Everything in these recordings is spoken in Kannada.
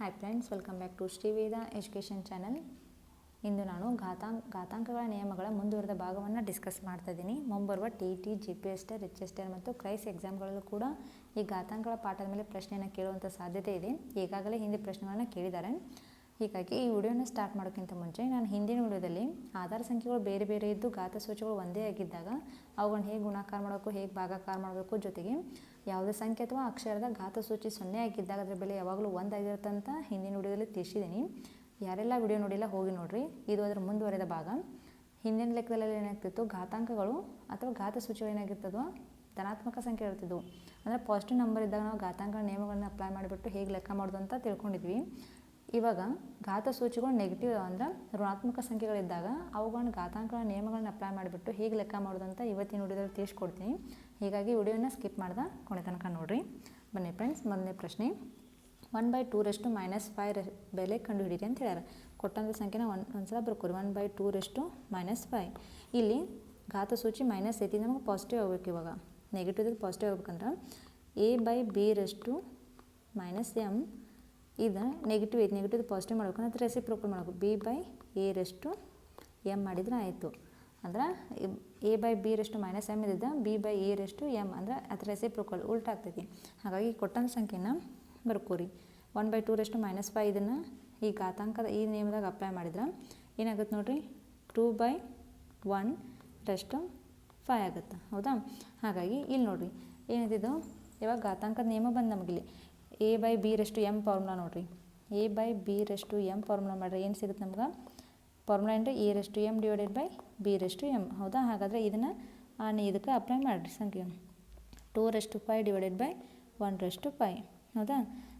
Hi friends welcome back to Shriveda education channel ಇಂದು ನಾನು ಘಾತಾಂ, ಘಾತಾಂಕಗಳ ನಿಯಮಗಳ ಮುಂದುವರೆದ ಭಾಗವನ್ನು ಡಿಸ್ಕಸ್ ಮಾಡ್ತಾ ಇದ್ದೀನಿ. ಮುಂಬರುವ T T G P S TR H S ಮತ್ತು ಕ್ರೈಸ್ ಎಕ್ಸಾಮ್ಗಳಲ್ಲೂ ಕೂಡ ಈ ಘಾತಾಂಕಗಳ ಪಾಠದ ಮೇಲೆ ಪ್ರಶ್ನೆಯನ್ನು ಕೇಳುವಂಥ ಸಾಧ್ಯತೆ ಇದೆ. ಈಗಾಗಲೇ ಹಿಂದೆ ಪ್ರಶ್ನೆಗಳನ್ನು ಕೇಳಿದ್ದಾರೆ. ಹೀಗಾಗಿ ಈ ವಿಡಿಯೋನ ಸ್ಟಾರ್ಟ್ ಮಾಡೋಕ್ಕಿಂತ ಮುಂಚೆ ನಾನು ಹಿಂದಿನ ವಿಡಿಯೋದಲ್ಲಿ ಆಧಾರ ಸಂಖ್ಯೆಗಳು ಬೇರೆ ಬೇರೆ ಇದ್ದು ಗಾತ್ರ ಸೂಚಿಗಳು ಒಂದೇ ಆಗಿದ್ದಾಗ ಅವುಗಳನ್ನ ಹೇಗೆ ಗುಣಾಕಾರ ಮಾಡಬೇಕು, ಹೇಗೆ ಭಾಗಾಕಾರ ಮಾಡಬೇಕು ಜೊತೆಗೆ ಯಾವುದೇ ಸಂಖ್ಯೆ ಅಥವಾ ಅಕ್ಷರದ ಘಾತ ಸೂಚಿ ಸೊನ್ನೆ ಆಗಿದ್ದಾಗ ಅದರ ಬೆಲೆ ಯಾವಾಗಲೂ ಒಂದಾಗಿರುತ್ತೆ ಅಂತ ಹಿಂದಿನ ವಿಡಿಯೋದಲ್ಲಿ ತಿಳಿಸಿದ್ದೀನಿ. ಯಾರೆಲ್ಲ ವಿಡಿಯೋ ನೋಡಿಲ್ಲ ಹೋಗಿ ನೋಡಿರಿ. ಇದು ಅದರ ಮುಂದುವರೆದ ಭಾಗ. ಹಿಂದಿನ ಲೆಕ್ಕದಲ್ಲಿ ಏನಾಗ್ತಿತ್ತು? ಘಾತಾಂಕಗಳು ಅಥವಾ ಘಾತ ಸೂಚಿಗಳು ಏನಾಗಿರ್ತದೋ, ಧನಾತ್ಮಕ ಸಂಖ್ಯೆ ಇರ್ತಿದ್ವು ಅಂದರೆ ಪಾಸಿಟಿವ್ ನಂಬರ್ ಇದ್ದಾಗ ನಾವು ಘಾತಾಂಕ ನಿಯಮಗಳನ್ನ ಅಪ್ಲೈ ಮಾಡಿಬಿಟ್ಟು ಹೇಗೆ ಲೆಕ್ಕ ಮಾಡೋದು ಅಂತ ತಿಳ್ಕೊಂಡಿದ್ವಿ. ಇವಾಗ ಘಾತ ಸೂಚಿಗಳು ನೆಗೆಟಿವ್ ಅಂದ್ರೆ ಋಣಾತ್ಮಕ ಸಂಖ್ಯೆಗಳಿದ್ದಾಗ ಅವುಗಳನ್ನ ಘಾತಾಂಕಗಳ ನಿಯಮಗಳನ್ನ ಅಪ್ಲೈ ಮಾಡಿಬಿಟ್ಟು ಹೇಗೆ ಲೆಕ್ಕ ಮಾಡೋದು ಅಂತ ಇವತ್ತಿನ ವಿಡಿಯೋದಲ್ಲಿ ತಿಳಿಸ್ಕೊಡ್ತೀನಿ. ಹೀಗಾಗಿ ವಿಡಿಯೋನ ಸ್ಕಿಪ್ ಮಾಡ್ದೆ ಕೊನೆ ತನಕ ನೋಡಿರಿ. ಬನ್ನಿ ಫ್ರೆಂಡ್ಸ್ ಮೊದಲನೇ ಪ್ರಶ್ನೆ. One by two raised to minus five ರೆ ಬೆಲೆ ಕಂಡುಹಿಡೀರಿ ಅಂತ ಹೇಳ್ಯಾರ. ಕೊಟ್ಟಂಥ ಸಂಖ್ಯೆನ ಒನ್ ಒಂದ್ಸಲ ಬರ್ಕೊರಿ one by two raised to minus five ಇಲ್ಲಿ ಘಾತ ಸೂಚಿ ಮೈನಸ್ ಐತಿ ನಮಗೆ ಪಾಸಿಟಿವ್ ಆಗ್ಬೇಕು ಇವಾಗ. ನೆಗೆಟಿವ್ ಪಾಸಿಟಿವ್ ಆಗ್ಬೇಕಂದ್ರೆ ಎ ಬೈ ಬಿ ರಷ್ಟು ಮೈನಸ್ ಎಂ ಇದು ನೆಗೆಟಿವ್ ಐತಿ ನೆಗೆಟಿವ್ ಪಾಸಿಟಿವ್ ಮಾಡ್ಬೇಕು. ಅಂದ್ರೆ ರೆಸಿಪ್ರೋಕಲ್ ಮಾಡಬೇಕು. B by A raised to M ಮಾಡಿದ್ರೆ ಆಯಿತು. ಅಂದ್ರೆ A by B raised to minus M ಇದ್ದಿದ್ದ B by A raised to M ಅಂದ್ರೆ ಅದು ರೆಸಿಪ್ರೋಕಲ್ ಉಲ್ಟಾ ಆಗ್ತೈತಿ. ಹಾಗಾಗಿ ಕೊಟ್ಟಂಥ ಸಂಖ್ಯೆನ ಬರ್ಕೋರಿ. One by two raised to minus five ಇದನ್ನು ಈ ಘಾತಾಂಕದ ಈ ನಿಯಮದಾಗ ಅಪ್ಲೈ ಮಾಡಿದ್ರೆ ಏನಾಗುತ್ತೆ ನೋಡಿರಿ? Two by one raised to five ಆಗುತ್ತೆ. ಹೌದಾ? ಹಾಗಾಗಿ ಇಲ್ಲಿ ನೋಡಿರಿ ಏನಿದ್ದು ಇವಾಗ ಘಾತಾಂಕದ ನಿಯಮ ಬಂದು ನಮಗಿಲ್ಲಿ. ಎ ಬೈ ಬಿ ರಷ್ಟು ಎಂ ಫಾರ್ಮುಲಾ ನೋಡಿರಿ. ಎ ಬೈ ಬಿ ರಷ್ಟು ಎಂ ಫಾರ್ಮುಲಾ ಮಾಡಿರಿ ಏನು ಸಿಗುತ್ತೆ ನಮ್ಗೆ? ಫಾರ್ಮುಲಾ ಅಂದರೆ ಎ ರಷ್ಟು ಎಂ ಡಿವೈಡೆಡ್ ಬೈ ಬಿ ರಷ್ಟು ಎಂ ಹೌದಾ? ಹಾಗಾದರೆ ಇದನ್ನು ಆ ಇದಕ್ಕೆ ಅಪ್ಲೈ ಮಾಡಿರಿ ಸಂಖ್ಯೆ. ಟೂ ರಷ್ಟು ಫೈ ಡಿವೈಡೆಡ್ ಬೈ ಒನ್ ರಷ್ಟು ಫೈ ಹೌದಾ?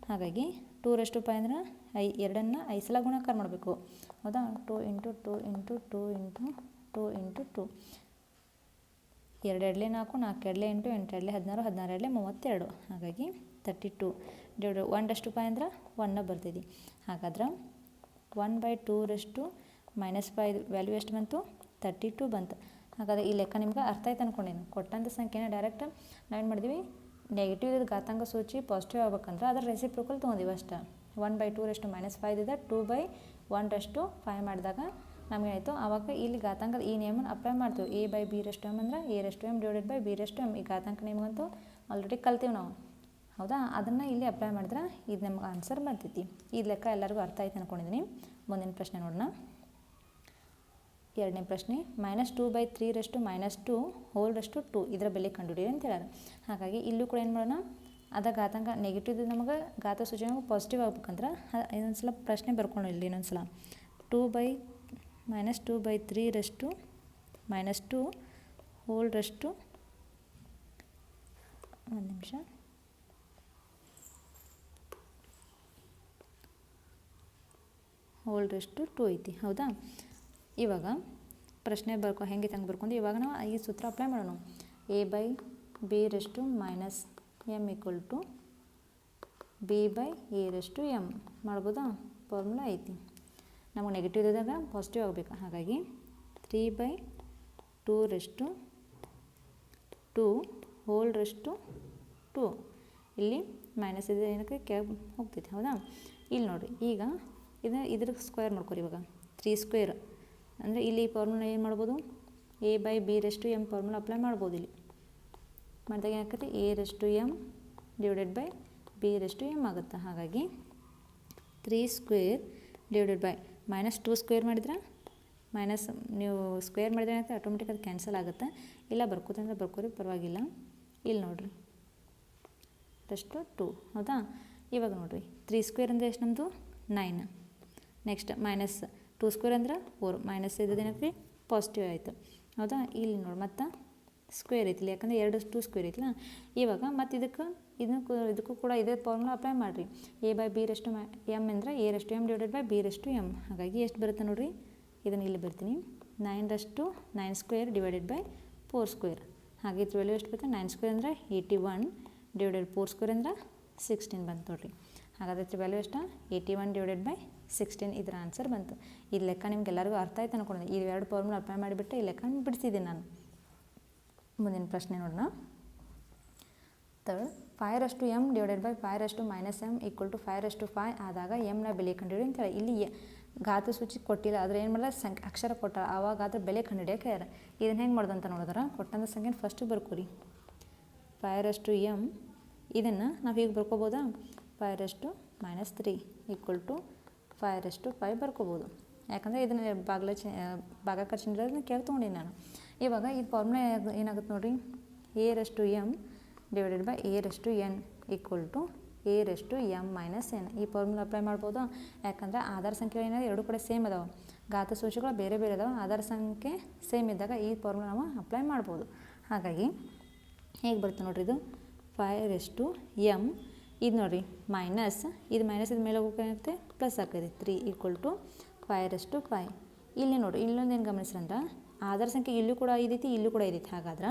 ಹಾಗಾಗಿ ಟೂ ರಷ್ಟು ಫೈ ಅಂದ್ರೆ ಐ ಎರಡನ್ನು ಐ ಸಲ ಗುಣಾಕಾರ ಮಾಡಬೇಕು. ಹೌದಾ? Two into two into two into two into two ಎರಡು ಎರಡಲೇ ನಾಲ್ಕು ನಾಲ್ಕು ಎರಡಲೇ ಎಂಟು ಎಂಟು ಎರಡಲೇ ಹದಿನಾರು ಹದಿನಾರು ಎರಡಲೇ ಮೂವತ್ತೆರಡು. ಹಾಗಾಗಿ thirty two divide one raised to five ಅಂದ್ರೆ ಒನ್ನ ಬರ್ತೈತಿ ಹಾಗಾದ್ರೆ ಒನ್ ಬೈ ಟೂರಷ್ಟು ಮೈನಸ್ ಫೈ ವ್ಯಾಲ್ಯೂ ಎಷ್ಟು ಬಂತು? ತರ್ಟಿ ಟು ಬಂತು. ಹಾಗಾದ್ರೆ ಈ ಲೆಕ್ಕ ನಿಮ್ಗೆ ಅರ್ಥ ಆಯ್ತು ಅಂದ್ಕೊಂಡೇನು ಕೊಟ್ಟಂಥ ಸಂಖ್ಯೆನ ಡೈರೆಕ್ಟ್ ನಾವೇನು ಮಾಡಿದ್ವಿ? ನೆಗೆಟಿವ್ ಇದ್ದು ಘಾತಾಂಕ ಸೂಚಿ ಪಾಸಿಟಿವ್ ಆಗ್ಬೇಕಂದ್ರೆ ಅದರ ರೆಸಿಪ್ರೋಕಲ್ ತೊಗೊಂಡಿವಿ ಅಷ್ಟೇ. ಒನ್ ಬೈ ಟೂರಷ್ಟು ಮೈನಸ್ ಫೈ ಇದೆ ಟೂ ಬೈ ಒನ್ರಷ್ಟು ಫೈವ್ ಮಾಡಿದಾಗ ನಮಗೇನಾಯಿತು? ಆವಾಗ ಇಲ್ಲಿ ಘಾತಾಂಕದ ಈ ನೇಮನ್ನು ಅಪ್ಲೈ ಮಾಡ್ತೀವಿ. A by B raised to M ಅಂದ್ರೆ ಎ ರಷ್ಟು ಎಂ ಡಿವೈಡೆಡ್ ಬೈ ಬಿ ರಷ್ಟು ಎಂ ಈ ಘಾತಾಂಕ ನಿಯಮಂತೂ ಆಲ್ರೆಡಿ ಕಲ್ತೀವಿ ನಾವು. ಹೌದಾ? ಅದನ್ನು ಇಲ್ಲಿ ಅಪ್ಲೈ ಮಾಡಿದ್ರೆ ಇದು ನಮ್ಗೆ ಆನ್ಸರ್ ಬರ್ತೈತಿ. ಈ ಲೆಕ್ಕ ಎಲ್ಲರಿಗೂ ಅರ್ಥ ಆಯ್ತು ಅಂದ್ಕೊಂಡಿದ್ದೀನಿ ಮುಂದಿನ ಪ್ರಶ್ನೆ ನೋಡೋಣ ಎರಡನೇ ಪ್ರಶ್ನೆ ಮೈನಸ್ ಟೂ ಬೈ ತ್ರೀರಷ್ಟು ಮೈನಸ್ ಟು ಹೋಲ್ರಷ್ಟು ಟೂ ಇದರ ಬೆಲೆ ಕಂಡುಹಿಡಿಯಿರಿ ಅಂತ ಹೇಳೋದು ಹಾಗಾಗಿ ಇಲ್ಲೂ ಕೂಡ ಏನು ಮಾಡೋಣ? ಅದ ಘಾತಾಂಕ ನೆಗೆಟಿವ್ ನಮಗೆ ಘಾತ ಸೂಚನೆ ಪಾಸಿಟಿವ್ ಆಗ್ಬೇಕಂದ್ರೆ ಇನ್ನೊಂದು ಸಲ ಪ್ರಶ್ನೆ ಬರ್ಕೊಂಡು ಇಲ್ಲಿ ಇನ್ನೊಂದು ಸಲ two by minus two by ತ್ರೀರಷ್ಟು minus two ಹೋಲ್ರಷ್ಟು ಒಂದು ನಿಮಿಷ. ಹೋಲ್ರಷ್ಟು ಟು ಐತಿ, ಹೌದಾ? ಇವಾಗ ಪ್ರಶ್ನೆ ಬರ್ಕೊ ಹೆಂಗೆ ತಂಗೆ ಬರ್ಕೊಂಡು? ಇವಾಗ ನಾವು ಈ ಸೂತ್ರ ಅಪ್ಲೈ ಮಾಡೋಣ. A by B raised to minus M equal to B by A raised to M ಮಾಡ್ಬೋದಾ? ಫಾರ್ಮುಲಾ ಐತಿ. ನಮಗೆ ನೆಗೆಟಿವ್ ಇದ್ದಾಗ ಪಾಸಿಟಿವ್ ಆಗಬೇಕು. ಹಾಗಾಗಿ three by two raised to two whole raised to two ಇಲ್ಲಿ ಮೈನಸ್ ಇದೆ ಏನಕ್ಕೆ? ಕ್ಯಾಬ್ ಹೋಗ್ತೈತಿ, ಹೌದಾ? ಇಲ್ಲಿ ನೋಡಿರಿ, ಈಗ ಇದನ್ನ ಇದ್ರ ಸ್ಕ್ವೇರ್ ಮಾಡ್ಕೊರಿ ಇವಾಗ. ತ್ರೀ ಸ್ಕ್ವೇರ್ ಅಂದರೆ ಇಲ್ಲಿ ಫಾರ್ಮುಲಾ ಏನು ಮಾಡ್ಬೋದು? A by B raised to M formula apply ಮಾಡ್ಬೋದು ಇಲ್ಲಿ. ಮಾಡಿದಾಗ ಏನಾಗುತ್ತೆ A raised to M divided by B raised to M ಆಗುತ್ತೆ. ಹಾಗಾಗಿ three square divided by minus two square ಮಾಡಿದ್ರೆ? ಮೈನಸ್ ನೀವು ಸ್ಕ್ವೇರ್ ಮಾಡಿದ್ರೆ ಏನಾಗ್ತದೆ? ಆಟೋಮೆಟಿಕ್ ಅದು ಕ್ಯಾನ್ಸಲ್ ಆಗುತ್ತೆ. ಇಲ್ಲ ಬರ್ಕೋತಂದ್ರೆ ಬರ್ಕೋರಿ, ಪರವಾಗಿಲ್ಲ. ಇಲ್ಲಿ ನೋಡಿರಿ. ರೆಸ್ಟು ಟೂ ಹೌದಾ? ಇವಾಗ ನೋಡಿರಿ. ತ್ರೀ ಸ್ಕ್ವೇರ್ ಅಂದರೆ ಎಷ್ಟು ನಮ್ಮದು nine next minus two square ಅಂದ್ರೆ ಫೋರ್ ಮೈನಸ್ ಇದ್ದದೇನಕ್ಕೆ ಪಾಸಿಟಿವ್ ಆಯಿತು. ಹೌದಾ? ಇಲ್ಲಿ ನೋಡಿ ಮತ್ತು ಸ್ಕ್ವೇರ್ ಐತಿಲ್ಲ ಯಾಕಂದರೆ ಎರಡು ಟೂ ಸ್ಕ್ವೇರ್ ಐತಿಲ್ಲ ಇವಾಗ ಮತ್ತು ಇದಕ್ಕೆ, ಇದಕ್ಕೂ ಇದಕ್ಕೂ ಕೂಡ ಇದೇ ಫಾರ್ಮುಲಾ ಅಪ್ಲೈ ಮಾಡಿರಿ. ಎ ಬೈ ಬಿ ರಷ್ಟು ಎಂ ಅಂದರೆ ಎ ರಷ್ಟು ಎಂ ಡಿವೈಡೆಡ್ ಬೈ ಬಿ ರಷ್ಟು ಎಂ ಹಾಗಾಗಿ ಎಷ್ಟು ಬರುತ್ತೆ ನೋಡಿರಿ? ಇದನ್ನು ಇಲ್ಲಿ ಬರ್ತೀನಿ. ನೈನ್ ರಷ್ಟು nine square divided by four square ಹಾಗೆ ಇದ್ರ ವ್ಯಾಲ್ಯೂ ಎಷ್ಟು ಬರುತ್ತೆ? ನೈನ್ ಸ್ಕ್ವೇರ್ ಅಂದರೆ eighty one divided four square ಅಂದ್ರೆ ಸಿಕ್ಸ್ಟೀನ್ ಬಂತು ನೋಡಿರಿ. ಹಾಗಾದ್ರೆ ಇದ್ರ ವ್ಯಾಲ್ಯೂ ಎಷ್ಟು? Eighty one divided by sixteen ಇದರ ಆನ್ಸರ್ ಬಂತು. ಈ ಲೆಕ್ಕ ನಿಮ್ಗೆ ಎಲ್ಲರಿಗೂ ಅರ್ಥ ಆಯ್ತು ಅನ್ಕೊಂಡು ಈ ಎರಡು ಫಾರ್ಮುಲಾ ಅಪ್ಲೈ ಮಾಡಿಬಿಟ್ಟು ಈ ಲೆಕ್ಕ ಬಿಡಿಸಿದ್ದೀನಿ ನಾನು. ಮುಂದಿನ ಪ್ರಶ್ನೆ ನೋಡೋಣ. ತರ್ಡ್ ಫೈವ್ ಅಷ್ಟು ಎಂ ಡಿವೈಡೆಡ್ ಬೈ ಫೈವ್ ಅಷ್ಟು minus M equal to five ಅಷ್ಟು ಫೈವ್ ಆದಾಗ ಎಮ್ನ ಬೆಲೆ ಕಂಡುಹಿಡಿ ಅಂತೇಳಿ ಇಲ್ಲಿ ಘಾತ ಸೂಚಿ ಕೊಟ್ಟಿಲ್ಲ, ಆದರೆ ಏನು ಮಾಡಲ್ಲ ಸಂಖ್ಯೆ ಅಕ್ಷರ ಕೊಟ್ಟಾರ ಆವಾಗ ಅದ್ರ ಬೆಲೆ ಕಂಡುಹಿಡಿಯೋಕೆ ಹೇಳ್ಯಾರ ಇದನ್ನ ಹೆಂಗೆ ಮಾಡ್ದಂತ ನೋಡಿದ್ರೆ? ಕೊಟ್ಟಂಥ ಸಂಖ್ಯೆ ಫಸ್ಟ್ ಬರ್ಕೋರಿ. ಫೈವ್ ಅಷ್ಟು ಎಂ ಇದನ್ನು ನಾವು ಹೀಗೆ ಬರ್ಕೋಬೋದಾ? ಫೈವ್ ಅಷ್ಟು minus three equal to five ಅಷ್ಟು ಫೈವ್ ಬರ್ಕೋಬೋದು. ಯಾಕಂದರೆ ಇದನ್ನ ಬಾಗ್ಲ ಚ ಭಾಗಾಕಾರ ಚಿಹ್ನೆ ನಾನು. ಇವಾಗ ಈ ಫಾರ್ಮುಲಾ ಏನಾಗುತ್ತೆ ನೋಡಿರಿ? ಎ ರಷ್ಟು ಎಂ ಡಿವೈಡೆಡ್ ಬೈ ಎ ರಷ್ಟು ಎನ್ ಈಕ್ವಲ್ ಟು ಎ ರಷ್ಟು ಎಂ ಮೈನಸ್ ಎನ್ ಈ ಫಾರ್ಮುಲಾ ಅಪ್ಲೈ ಮಾಡ್ಬೋದು? ಯಾಕಂದರೆ ಆಧಾರ್ ಸಂಖ್ಯೆ ಏನಾದ್ರು ಎರಡು ಕಡೆ ಸೇಮ್ ಅದಾವೆ. ಘಾತ ಸೂಚಿಗಳು ಬೇರೆ ಬೇರೆ ಅದಾವೆ. ಆಧಾರ್ ಸಂಖ್ಯೆ ಸೇಮ್ ಇದ್ದಾಗ ಈ ಫಾರ್ಮುಲಾ ನಾವು ಅಪ್ಲೈ ಮಾಡ್ಬೋದು. ಹಾಗಾಗಿ, ಹೇಗೆ ಬರುತ್ತೆ ನೋಡ್ರಿ ಇದು? ಫೈ ರೆಸ್ಟು ಎಂ ಇದು ನೋಡಿರಿ ಮೈನಸ್ ಇದು ಮೈನಸ್ ಇದು ಮೇಲೆ ಹೋಗೋಕೆ ಪ್ಲಸ್ ಆಗ್ತದೆ three equal to five raised to five ಇಲ್ಲಿ ನೋಡಿರಿ ಇಲ್ಲೊಂದು ಏನು ಗಮನಿಸ್ರಂದ್ರೆ ಆಧಾರ ಸಂಖ್ಯೆ ಇಲ್ಲೂ ಕೂಡ ಐದೈತಿ ಇಲ್ಲೂ ಕೂಡ ಐದೈತಿ ಹಾಗಾದ್ರೆ,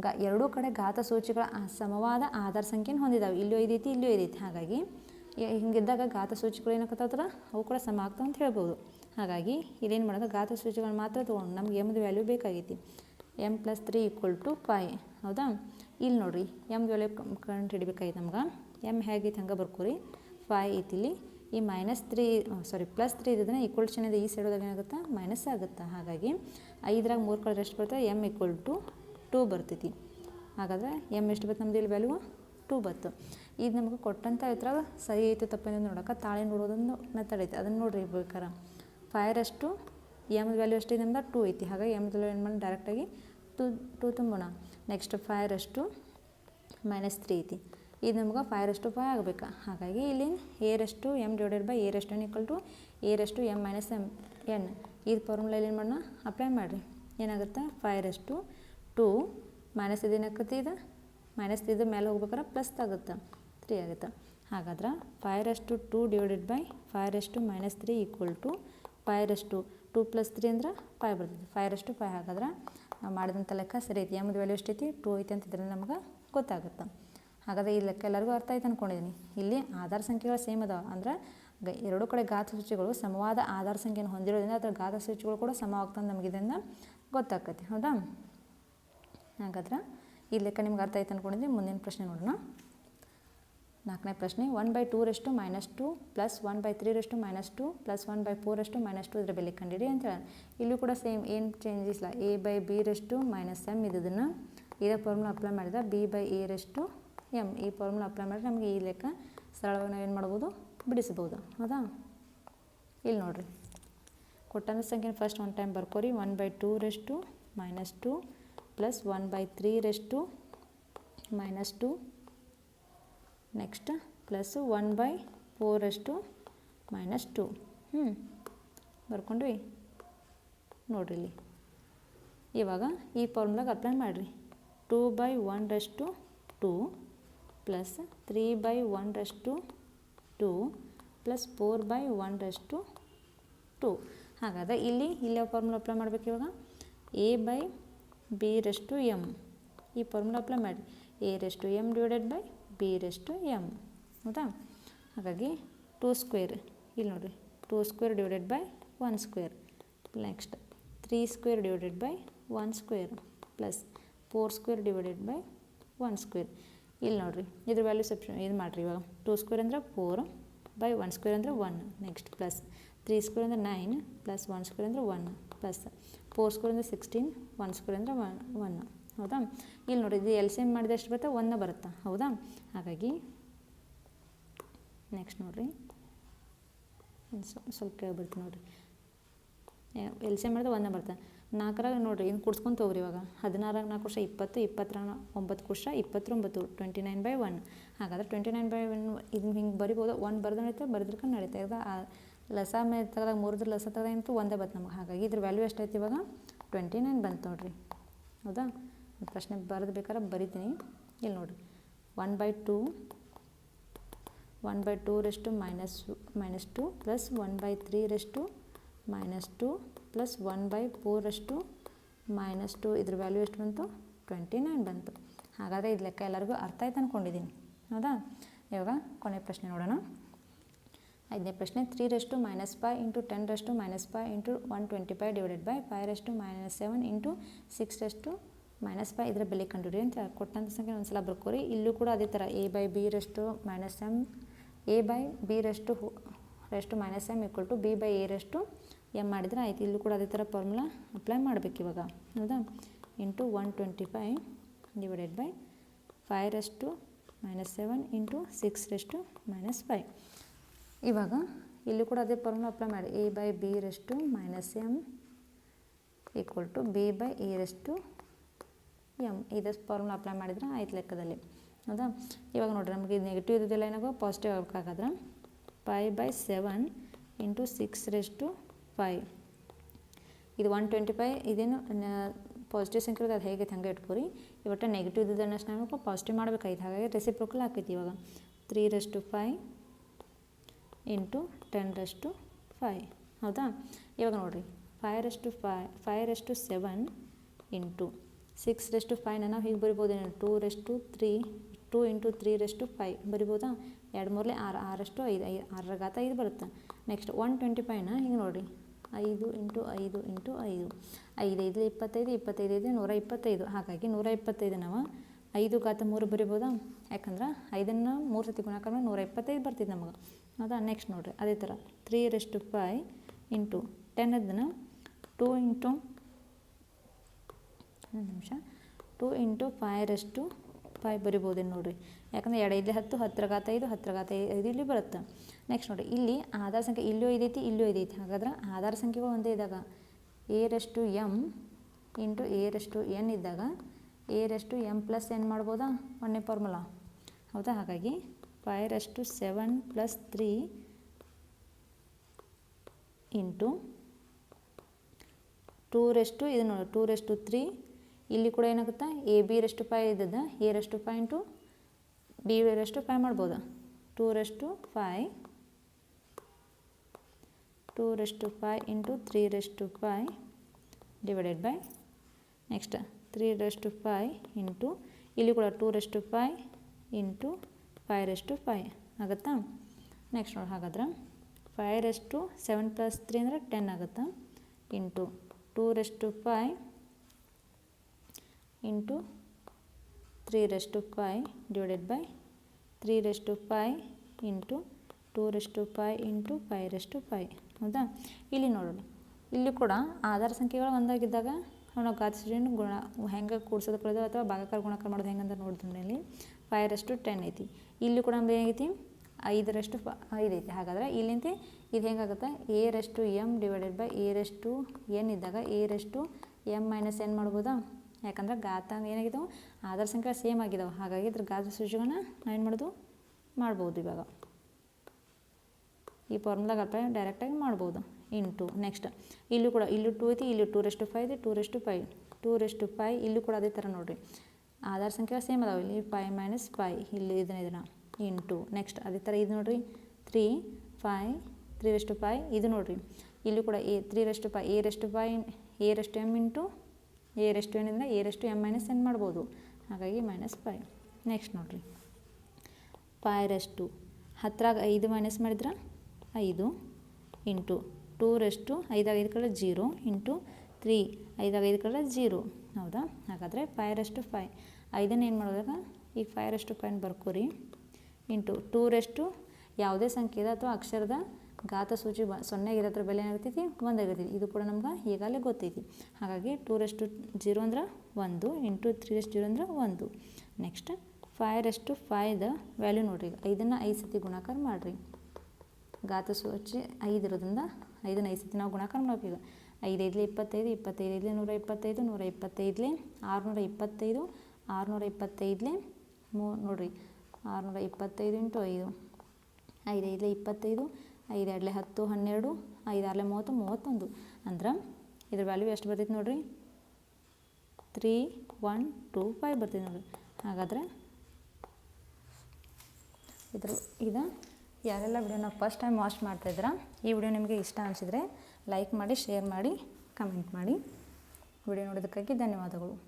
ಗ, ಎರಡೂ ಕಡೆ ಘಾತ ಸೂಚಿಗಳ ಸಮವಾದ ಆಧಾರ ಸಂಖ್ಯೆನ ಹೊಂದಿದ್ದಾವೆ ಇಲ್ಲೂ ಐದೈತಿ ಇಲ್ಲೂ ಐದೈತಿ ಹಾಗಾಗಿ ಹಿಂಗಿದ್ದಾಗ ಘಾತ ಸೂಚಿಗಳು ಏನಾಗತ್ತತ್ರ ಅವು ಕೂಡ ಸಮ ಆಗ್ತಾವ ಅಂತ ಹೇಳ್ಬೋದು. ಹಾಗಾಗಿ ಇದೇನು ಮಾಡೋದು, ಘಾತ ಸೂಚಿಗಳನ್ನ ಮಾತ್ರ ತೊಗೊಂಡು ನಮ್ಗೆ ಎಮ್ದು ವ್ಯಾಲ್ಯೂ ಬೇಕಾಗೈತಿ. M plus three equal to five ಹೌದಾ? ಇಲ್ಲಿ ನೋಡಿರಿ, ಎಂ ವ್ಯಾಲ್ಯೂ ಕಂಡು ಹಿಡಿಬೇಕಾಗಿತ್ತು ನಮ್ಗೆ. ಎಂ ಹೇಗೈತೆ ಹಂಗೆ ಬರ್ಕೋರಿ? ಫೈ ಐತಿ ಇಲ್ಲಿ ಈ minus three sorry plus three ಇದ್ದರೆ ಈಕ್ವಲ್ ಚಿಹ್ನೆದ ಈ ಸೈಡೋದಾಗ ಏನಾಗುತ್ತೆ? ಮೈನಸ್ ಆಗುತ್ತೆ? ಹಾಗಾಗಿ ಐದರಾಗ ಮೂರು ಕಡೆ ಎಷ್ಟು ಬರ್ತದೆ? ಎಂ ಈಕ್ವಲ್ ಟು ಟೂ ಬರ್ತೈತಿ. ಹಾಗಾದ್ರೆ ಎಂ ಎಷ್ಟು ಬತ್ತು ನಮ್ದು ಇಲ್ಲಿ ವ್ಯಾಲ್ಯೂ ಟೂ ಬತ್ತು ಇದು ನಮಗೆ ಕೊಟ್ಟಂಥ ಇದ್ರಾಗ ಸರಿ ಐತೆ ತಪ್ಪಿಂದ ನೋಡೋಕೆ ತಾಳೆ ನೋಡೋದೊಂದು ಮೆಥಡ್ ಐತೆ. ಅದನ್ನು ನೋಡ್ರಿ ಬೇಕಾರೆ ಫೈರಷ್ಟು ಎಂ ವ್ಯಾಲ್ಯೂ ಎಷ್ಟಿದೆ ನಮ್ದು? ಟೂ ಐತಿ. ಹಾಗಾಗಿ ಎಂ ಏನು ಮಾಡಿ ಡೈರೆಕ್ಟಾಗಿ two two ತುಂಬೋಣ. Next five raised to minus three ಐತಿ. ಇದು ನಮ್ಗೆ ಫೈರಷ್ಟು ಫೈ ಆಗಬೇಕು. ಹಾಗಾಗಿ ಇಲ್ಲಿ a raised to m divided by a raised to n equal to a raised to m minus m n ಇದು ಫಾರ್ಮುಲಲ್ಲಿ ಏನು ಮಾಡೋಣ ಅಪ್ಲೈ ಮಾಡಿರಿ. ಏನಾಗುತ್ತೆ? ಫೈರಷ್ಟು ಟೂ ಮೈನಸ್ ಇದೇನಾಗತ್ತೆ ಇದು ಮೈನಸ್ ಇದು? ಮೇಲೆ ಹೋಗ್ಬೇಕಾರೆ ಪ್ಲಸ್ ಆಗುತ್ತೆ. ತ್ರೀ ಆಗುತ್ತೆ. ಹಾಗಾದ್ರೆ five raised to two divided by five raised to minus three equal to five raised to two plus three ಅಂದ್ರೆ five five five raised to five ಹಾಗಾದ್ರೆ ನಾವು ಮಾಡಿದಂಥ ಲೆಕ್ಕ ಸರಿ ಐತಿ ಎಮ್ದು ವ್ಯಾಲ್ಯೂ ಎಷ್ಟೈತಿ ಟೂ ಐತಿ ಅಂತ ನಮ್ಗೆ ಗೊತ್ತಾಗುತ್ತೆ. ಹಾಗಾದ್ರೆ ಈ ಲೆಕ್ಕ ಎಲ್ಲರಿಗೂ ಅರ್ಥ ಆಯ್ತು ಅಂದ್ಕೊಂಡಿದ್ದೀನಿ ಇಲ್ಲಿ ಆಧಾರ ಸಂಖ್ಯೆಗಳು ಸೇಮ್ ಅದಾವೆ. ಅಂದ್ರೆ ಗ, ಎರಡು ಕಡೆ ಗಾತ್ರ ಸೂಚಿಗಳು ಸಮವಾದ ಆಧಾರ ಸಂಖ್ಯೆಯನ್ನು ಹೊಂದಿರೋದ್ರಿಂದ ಅದರ ಗಾತ್ರ ಸೂಚಿಗಳು ಕೂಡ ಸಮ ಆಗ್ತದೆ ನಮಗೆ ಇದರಿಂದ ಗೊತ್ತಾಗ್ತೈತಿ. ಹೌದಾ? ಹಾಗಾದ್ರೆ ಈ ಲೆಕ್ಕ ನಿಮ್ಗೆ ಅರ್ಥ ಆಯ್ತು ಅಂದ್ಕೊಂಡಿದ್ದೀನಿ ಮುಂದಿನ ಪ್ರಶ್ನೆ ನೋಡೋಣ. ನಾಲ್ಕನೇ ಪ್ರಶ್ನೆ one by two raised to minus two plus one by three raised to minus two plus one by four raised to minus two ಇದರ ಬೆಲೆ ಕಂಡಿಡಿ ಅಂತ ಹೇಳಿ ಇಲ್ಲೂ ಕೂಡ ಸೇಮ್ ಏನು ಚೇಂಜಸ್ ಇಲ್ಲ. A by b raised to minus m ಇದನ್ನು ಇದೇ ಫಾರ್ಮುಲಾ ಅಪ್ಲೈ ಮಾಡಿದ್ರೆ b by a raised to m ಈ ಫಾರ್ಮುಲಾ ಅಪ್ಲೈ ಮಾಡಿದ್ರೆ ನಮಗೆ ಈ ಲೆಕ್ಕ ಸರಳವಾಗಿ ನಾವು ಏನು ಮಾಡ್ಬೋದು? ಬಿಡಿಸ್ಬೋದು ಹೌದಾ? ಇಲ್ಲಿ ನೋಡಿರಿ. ಕೊಟ್ಟಂಥ ಸಂಖ್ಯೆ first one time ಬರ್ಕೋರಿ. One by two raised to minus two plus one by three raised to minus two next plus one by four raised to minus two ಹ್ಞೂ ಬರ್ಕೊಂಡ್ವಿ. ನೋಡ್ರಿ ಇವಾಗ ಈ ಫಾರ್ಮುಲಾಗೆ ಅಪ್ಲೈ ಮಾಡಿರಿ. Two by one raised to two plus three by one raised to two plus four by one raised to two ಹಾಗಾದರೆ ಇಲ್ಲಿ ಇಲ್ಲಿ ಫಾರ್ಮುಲಾ ಅಪ್ಲೈ ಮಾಡ್ಬೇಕು ಇವಾಗ. A by b raised to m ಈ ಫಾರ್ಮುಲಾ ಅಪ್ಲೈ ಮಾಡಿ a raised to m divided by b raised to m ಹೌದಾ? ಹಾಗಾಗಿ ಟೂ ಸ್ಕ್ವೇರ್ ಇಲ್ಲಿ ನೋಡಿರಿ two square divided by one square next three square divided by one square plus four square divided by one square ಇಲ್ಲಿ ನೋಡಿರಿ, ಇದ್ರ ವ್ಯಾಲ್ಯೂ ಸಬ್ಷನ್ ಇದು ಮಾಡಿರಿ ಇವಾಗ. ಟೂ ಸ್ಕ್ವೇರ್ ಅಂದರೆ ಫೋರ್ ಬೈ ಒನ್ ಸ್ಕ್ವೇರ್ ಅಂದರೆ one next plus three square ಅಂದರೆ ನೈನ್ ಪ್ಲಸ್ ಒನ್ ಸ್ಕ್ವೇರ್ ಅಂದರೆ ಒನ್ ಪ್ಲಸ್ ಫೋರ್ ಸ್ಕ್ವೇರ್ ಅಂದರೆ ಸಿಕ್ಸ್ಟೀನ್ ಒನ್ ಸ್ಕ್ವೇರ್ ಅಂದರೆ ಒನ್ ಒನ್ ಹೌದಾ? ಇಲ್ಲಿ ನೋಡಿ, ಇದು ಎಲ್ ಸಿ ಎಂ ಮಾಡಿದ್ರೆ ಎಷ್ಟು ಬರುತ್ತೆ? ಒಂದೇ ಬರುತ್ತಾ? ಹೌದಾ? ಹಾಗಾಗಿ ನೆಕ್ಸ್ಟ್ ನೋಡಿರಿ. ಸ್ವಲ್ಪ ಕೇಳ್ಬಿಡ್ತೀನಿ ನೋಡಿರಿ. ಎಲ್ ಸಿ ಎಂ ಮಾಡಿದ್ರೆ ಒಂದೇ ಬರ್ತದೆ ನಾಲ್ಕರಾಗ ನೋಡಿರಿ, ಇನ್ನು ಕುಡ್ಸ್ಕೊಂತ ಹೋಗ್ರಿ ಇವಾಗ. ಹದಿನಾರಾಗ ನಾಲ್ಕು ವರ್ಷ, ಇಪ್ಪತ್ತು ಇಪ್ಪತ್ತರ ಒಂಬತ್ತು ಕುರ್ಷ ಇಪ್ಪತ್ತೊಂಬತ್ತು ಟ್ವೆಂಟಿ ನೈನ್ ಬೈ ಒನ್ ಹಾಗಾದ್ರೆ ಟ್ವೆಂಟಿ ನೈನ್ ಬೈ ಒನ್ ಇದನ್ನ ಹಿಂಗೆ ಬರಿಬೋದು. ಒನ್ ಬರೆದ ನಡೀತೆ ಬರೆದಿರ್ಕೊಂಡು ನಡೀತಾ. ಇವಾಗ ಲಸ ಮೇಲೆ ತೆಗೆದಾಗ ಮೂರದ್ರ ಲಸ ತೆಗೆದಾಗ ಅಂತೂ ಒಂದೇ ಬತ್ತು ನಮಗೆ. ಹಾಗಾಗಿ ಇದ್ರ ವ್ಯಾಲ್ಯೂ ಎಷ್ಟೈತೆ ಇವಾಗ? ಟ್ವೆಂಟಿ ನೈನ್ ಬಂತು ನೋಡಿರಿ. ಹೌದಾ? ಪ್ರಶ್ನೆ ಬರೆದು ಬೇಕಾದ್ರೆ ಬರಿತೀನಿ. ಇಲ್ಲಿ ನೋಡಿರಿ. One by two one by two raised to minus minus two plus one by three raised to minus two plus one by four raised to minus two ಇದ್ರ ವ್ಯಾಲ್ಯೂ ಎಷ್ಟು ಬಂತು? ಟ್ವೆಂಟಿ ನೈನ್ ಬಂತು. ಹಾಗಾದರೆ ಇದು ಲೆಕ್ಕ ಎಲ್ಲರಿಗೂ ಅರ್ಥ ಆಯ್ತು ಅಂದ್ಕೊಂಡಿದ್ದೀನಿ ಹೌದಾ? ಇವಾಗ ಕೊನೆ ಪ್ರಶ್ನೆ ನೋಡೋಣ. ಐದನೇ ಪ್ರಶ್ನೆ three raised to minus five into ten raised to minus five into one twenty five divided by five raised to minus seven into six raised to minus by ಇದರ ಬೆಲೆ ಕಂಡುಹಿಡಿ ಅಂತ ಕೊಟ್ಟಂಥ ಸಂಖ್ಯೆ ಒಂದು ಸಲ ಬರ್ಕೋರಿ. ಇಲ್ಲೂ ಕೂಡ ಅದೇ ಥರ a by b raised to minus m a by b raised to raised to minus m equal to b by a raised to m ಮಾಡಿದರೆ ಆಯ್ತು. ಇಲ್ಲೂ ಕೂಡ ಅದೇ ಥರ ಫಾರ್ಮುಲಾ ಅಪ್ಲೈ ಮಾಡಬೇಕು ಇವಾಗ. ಹೌದಾ? Into one twenty five divided by five ರಷ್ಟು ಮೈನಸ್ ಸೆವೆನ್ ಇಂಟು ಸಿಕ್ಸ್ ರಷ್ಟು ಮೈನಸ್ ಫೈ ಇವಾಗ ಇಲ್ಲೂ ಕೂಡ ಅದೇ ಫಾರ್ಮುಲಾ ಅಪ್ಲೈ ಮಾಡಿ. ಎ ಬೈ ಬಿ ರಷ್ಟು minus M equal to B by A ರಷ್ಟು ಎಂ ಇದಷ್ಟು ಫಾರ್ಮುಲಾ ಅಪ್ಲೈ ಮಾಡಿದ್ರೆ ಆಯ್ತು ಲೆಕ್ಕದಲ್ಲಿ. ಹೌದಾ? ಇವಾಗ ನೋಡಿರಿ, ನಮಗೆ ಇದು ನೆಗೆಟಿವ್ ಇದ್ದಿದ್ದೆಲ್ಲ ಏನಾಗೋ ಪಾಸಿಟಿವ್ ಆಗಬೇಕಾದ್ರೆ five by seven into six raised to five ಇದು ಒನ್ ಟ್ವೆಂಟಿ ಫೈ ಇದೇನು ಪಾಸಿಟಿವ್ ಸಂಖ್ಯೆ ಅದು ಹೇಗೆ ಹಂಗೆ ಇಟ್ಕೋರಿ. ಇವತ್ತು ನೆಗೆಟಿವ್ ಇದ್ದದನ್ನಷ್ಟು ನಾವು ಪಾಸಿಟಿವ್ ಮಾಡಬೇಕಾಯ್ತು ಹಾಗಾಗಿ ರೆಸಿಪ್ರೋಕಲ್ ಹಾಕೈತಿ ಇವಾಗ. Three raised to five into ten raised to five ಹೌದಾ? ಇವಾಗ ನೋಡಿರಿ five raised to five five raised to seven into six raised to ಫೈವ್ನ ನಾವು ಹೀಗೆ ಬರಿಬೋದೇನು two raised to three two into three raised to five ಬರಿಬೋದಾ? ಎರಡು ಮೂರಲೆ ಆರು ಆರಷ್ಟು ಐದು ಐದು, ಆರರ ಘಾತ ಐದು ಬರುತ್ತೆ? ನೆಕ್ಸ್ಟ್ ಒನ್ ಟ್ವೆಂಟಿ ಫೈವ್ನ ಹಿಂಗೆ ನೋಡಿರಿ. ಐದು ಇಂಟು ಐದು ಇಂಟು ಐದು. ಐದು ಐದು, ಇಪ್ಪತ್ತೈದು ಇಪ್ಪತ್ತೈದು, ಐದು, ನೂರ ಇಪ್ಪತ್ತೈದು. ಹಾಗಾಗಿ ನೂರ ಇಪ್ಪತ್ತೈದು ನಾವು ಐದು ಗಾತ ಮೂರು ಬರಿಬೋದಾ? ಯಾಕಂದ್ರೆ ಐದನ್ನು ಮೂರು ಸತಿ ಗುಣಾಕಾರ ನೂರ ಇಪ್ಪತ್ತೈದು ಬರ್ತಿದ್ದು ನಮಗೆ. ಹೌದಾ ನೆಕ್ಸ್ಟ್ ನೋಡಿರಿ. ಅದೇ ಥರ three raised to five into ten ಅದನ್ನು ಟೂ ಇಂಟು ಒಂದು ನಿಮಿಷ. Two into five raised to five ಬರಿಬೋದೇನು ನೋಡಿರಿ. ಯಾಕಂದ್ರೆ ಎರಡು ಐದು ಹತ್ತು, ಹತ್ತರ ಘಾತ ಐದು, ಹತ್ತರ ಘಾತ ಐ- ಐದು ಇಲ್ಲಿ ಬರುತ್ತೆ. ನೆಕ್ಸ್ಟ್ ನೋಡಿ, ಇಲ್ಲಿ ಆಧಾರ ಸಂಖ್ಯೆ ಇಲ್ಲೂ ಇದೈತಿ ಇಲ್ಲೂ ಇದೈತಿ. ಹಾಗಾದ್ರೆ ಆಧಾರ ಸಂಖ್ಯೆಗಳು ಒಂದೇ ಇದ್ದಾಗ a raised to m into a raised to n ಇದ್ದಾಗ ಏರಷ್ಟು ಎಂ ಪ್ಲಸ್ ಎನ್ ಮಾಡ್ಬೋದಾ? ಒಂದೇ ಫಾರ್ಮುಲಾ ಹೌದಾ? ಹಾಗಾಗಿ five raised to seven plus three into two raised to ಇದು ನೋಡಿ, ಟೂ ರೆಸ್ಟು ತ್ರೀ ಇಲ್ಲಿ ಕೂಡ ಏನಾಗುತ್ತೆ? A b raised to five ಇದ್ದದ a raised to five into b raised to five ಮಾಡ್ಬೋದು? Two raised to five two raised to five into three raised to five divided by next three raised to five into ಇಲ್ಲಿ ಕೂಡ two raised to five into five raised to five ಆಗುತ್ತಾ? ನೆಕ್ಸ್ಟ್ ನೋಡಿ ಹಾಗಾದ್ರೆ. Five raised to seven plus three ಅಂದರೆ ಟೆನ್ ಆಗುತ್ತಾ? Into two raised to five into three raised to five divided by three raised to five into two raised to five into five raised to five ಹೌದಾ? ಇಲ್ಲಿ ನೋಡೋಣ. ಇಲ್ಲಿ ಕೂಡ ಆಧಾರ ಸಂಖ್ಯೆಗಳು ಒಂದಾಗಿದ್ದಾಗ ನಾವು ಗಾತ್ರಿಯನ್ನು ಗುಣ, ಹೆಂಗೆ ಕೂಡ್ಸೋದು ಕೊಡೋದು ಅಥವಾ ಭಾಗಾಕಾರ ಗುಣಾಕಾರ ಮಾಡೋದು ಹೆಂಗಂತ ನೋಡಿದ್ರೆ ಇಲ್ಲಿ ಫೈರಷ್ಟು ಟೆನ್ ಐತಿ. ಇಲ್ಲಿ ಕೂಡ ನಮ್ದು ಏನಾಗೈತಿ ಐದರಷ್ಟು ಫ ಐದು ಐತಿ. ಹಾಗಾದ್ರೆ ಇಲ್ಲಿಂದ ಇದು ಹೆಂಗಾಗುತ್ತೆ? A raised to m divided by a raised to n ಇದ್ದಾಗ a raised to m minus n ಮಾಡ್ಬೋದಾ? ಯಾಕಂದ್ರೆ ಗಾತಾಂಗ ಏನಾಗಿದ್ದಾವೆ ಆಧಾರ ಸಂಖ್ಯೆ ಸೇಮ್ ಆಗಿದಾವೆ. ಹಾಗಾಗಿ ಇದ್ರ ಗಾತ್ರ ಸೂಚಿಗಳನ್ನ ನಾವೇನು ಮಾಡೋದು? ಮಾಡ್ಬೋದು ಇವಾಗ. ಈ ಫಾರ್ಮುಲಾಗ ಅಪ್ಲೈ ಡೈರೆಕ್ಟಾಗಿ ಮಾಡ್ಬೋದು. ಇಂಟು ನೆಕ್ಸ್ಟ್ ಇಲ್ಲೂ ಕೂಡ, ಇಲ್ಲೂ ಟೂ ಐತಿ, ಇಲ್ಲಿ ಟೂ ರೆಸ್ಟು ಫೈ ಇದೆ two raised to five two raised to five ಇಲ್ಲೂ ಕೂಡ ಅದೇ ಥರ ನೋಡಿರಿ. ಆಧಾರ ಸಂಖ್ಯೆ ಸೇಮ್ ಅದಾವೆ. ಇಲ್ಲಿ ಫೈ ಮೈನಸ್ ಫೈ ಇಲ್ಲಿ ಇದನ್ನ ಇದನ್ನ. ಇಂಟು ನೆಕ್ಸ್ಟ್ ಅದೇ ಥರ ಇದು ನೋಡಿರಿ. Three five three raised to five ಇದು ನೋಡಿರಿ. ಇಲ್ಲೂ ಕೂಡ, a three raised to five a raised to five a raised to m into a raised to ಏನಿಂದ a raised to m minus n ಮಾಡ್ಬೋದು. ಹಾಗಾಗಿ ಮೈನಸ್ ಫೈ ನೆಕ್ಸ್ಟ್ ನೋಡಿರಿ. ಫೈ ರೆಸ್ಟು ಹತ್ತರಾಗ ಐದು ಮೈನಸ್ ಮಾಡಿದ್ರೆ ಐದು ಇಂಟು ಟೂ ರೆಸ್ಟು ಐದಾಗ ಐದು ಕಡೆ ಜೀರೋ ಇಂಟು ತ್ರೀ ಐದಾಗ ಐದು ಕಡೆ ಜೀರೋ. ಹೌದಾ? ಹಾಗಾದರೆ ಫೈ ರೆಸ್ಟು ಫೈ ಐದನ್ನು ಏನು ಮಾಡಿದಾಗ ಈಗ ಫೈ ರೆಸ್ಟು ಫೈನ್ ಬರ್ಕೋರಿ. ಇಂಟು ಟೂ ರೆಸ್ಟು ಯಾವುದೇ ಸಂಖ್ಯೆದ ಅಥವಾ ಅಕ್ಷರದ ಘಾತ ಸೂಚಿ ಬ ಸೊನ್ನೆ ಇರೋದ್ರ ಬೆಲೆ ಏನಾಗ್ತೈತಿ? ಒಂದಾಗಿರ್ತೈತಿ ಇದು ಕೂಡ ನಮ್ಗೆ ಈಗಾಗಲೇ ಗೊತ್ತೈತಿ. ಹಾಗಾಗಿ ಟೂ ರೆಸ್ಟು ಜೀರೋ ಅಂದ್ರೆ ಒಂದು ಇಂಟು ತ್ರೀ ರೆಸ್ಟ್ ಜೀರೋ ಅಂದ್ರೆ ಒಂದು. ನೆಕ್ಸ್ಟ್ ಫೈವ್ ರೆಸ್ಟು ಫೈದ ವ್ಯಾಲ್ಯೂ ನೋಡಿರಿ. ಐದನ್ನು ಐದು ಸತಿ ಗುಣಾಕಾರ ಮಾಡಿರಿ. ಘಾತ ಸೂಚಿ ಐದು ಇರೋದ್ರಿಂದ ಐದನ್ನು ಐದು ಸತಿ ನಾವು ಗುಣಾಕಾರ ಮಾಡ್ಬೇಕು ಐದು ಐದಲೇ ಇಪ್ಪತ್ತೈದು ಇಪ್ಪತ್ತೈದು ಐದಲೇ ನೂರ ಇಪ್ಪತ್ತೈದು ನೂರ ಇಪ್ಪತ್ತೈದಲೇ ಆರುನೂರ ಇಪ್ಪತ್ತೈದು ಆರುನೂರ ಇಪ್ಪತ್ತೈದಲೇ ಮೂ ನೋಡಿರಿ. ಆರುನೂರ ಇಪ್ಪತ್ತೈದು ಇಂಟು ಐದು. ಐದು ಐದಲೇ ಇಪ್ಪತ್ತೈದು ಐದು ಎರಡಲೆ ಹತ್ತು, ಹನ್ನೆರಡು ಐದು ಆರಲೇ ಮೂವತ್ತು, ಮೂವತ್ತೊಂದು. ಅಂದ್ರೆ ಇದ್ರ ವ್ಯಾಲ್ಯೂ ಎಷ್ಟು ಬರ್ತೈತೆ ನೋಡಿರಿ? ತ್ರೀ ಒನ್ ಟೂ ಫೈವ್ ಬರ್ತೈತೆ ನೋಡಿರಿ. ಹಾಗಾದರೆ ಇದ್ರ ಇದು ಯಾರೆಲ್ಲ ವಿಡಿಯೋನ ಫಸ್ಟ್ ಟೈಮ್ ವಾಚ್ ಮಾಡ್ತಾಯಿದ್ರ ಈ ವಿಡಿಯೋ ನಿಮಗೆ ಇಷ್ಟ ಅನಿಸಿದರೆ ಲೈಕ್ ಮಾಡಿ ಶೇರ್ ಮಾಡಿ ಕಮೆಂಟ್ ಮಾಡಿ. ವಿಡಿಯೋ ನೋಡೋದಕ್ಕಾಗಿ ಧನ್ಯವಾದಗಳು.